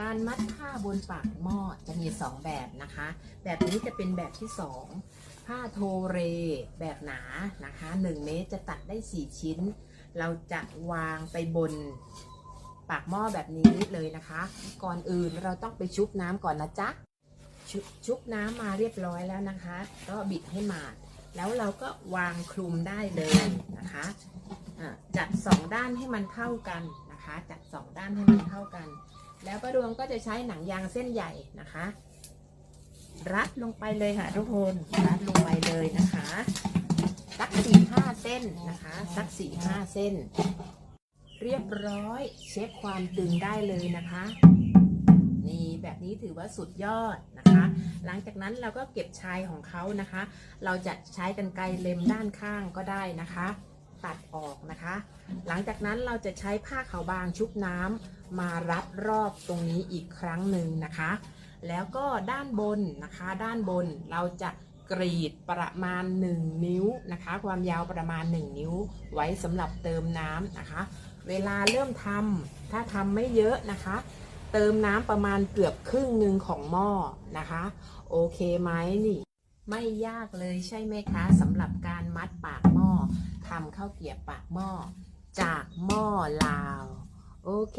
การมัดผ้าบนปากหม้อจะมี 2 แบบนะคะ แบบนี้จะเป็นแบบที่ 2 ผ้าโทเรแบบหนานะคะ 1 เมตรจะตัดได้ 4 ชิ้น เราจะวางไปบนปากหม้อแบบนี้เลยนะคะ ก่อนอื่นเราต้องไปชุบน้ำก่อนนะจ๊ะชชุบน้ำมาเรียบร้อยแล้วนะคะ ก็บิดให้หมาด แล้วเราก็วางคลุมได้เลยนะคะะจัดสองด้านให้มันเท่ากันนะคะ จัดสองด้านให้มันเท่ากัน แล้วประดวงก็จะใช้หนังยางเส้นใหญ่นะคะ รัดลงไปเลยค่ะทุกคนรัดลงไปเลยนะคะสักสี่ห้าเส้นนะคะสักสี่ห้าเส้น เรียบร้อยเช็คความตึงได้เลยนะคะนี่แบบนี้ถือว่าสุดยอดนะคะ หลังจากนั้นเราก็เก็บชายของเขานะคะ เราจะใช้กันไกรเล็มด้านข้างก็ได้นะคะ ตัดออกนะคะ หลังจากนั้นเราจะใช้ผ้าขาวบางชุบน้ำมารัดรอบตรงนี้อีกครั้งหนึ่งนะคะ แล้วก็ด้านบนนะคะ ด้านบนเราจะกรีดประมาณ 1 นิ้วนะคะ ความยาวประมาณ 1 นิ้ว ไว้สำหรับเติมน้ำนะคะ เวลาเริ่มทำถ้าทำไม่เยอะนะคะ เติมน้ำประมาณเกือบครึ่งหนึ่งของหม้อนะคะ โอเคไหมนี่ ไม่ยากเลยใช่ไหมคะสำหรับการมัดปากหม้อำข้าวเกรียบปากหม้อจากหม้อลาว โอเค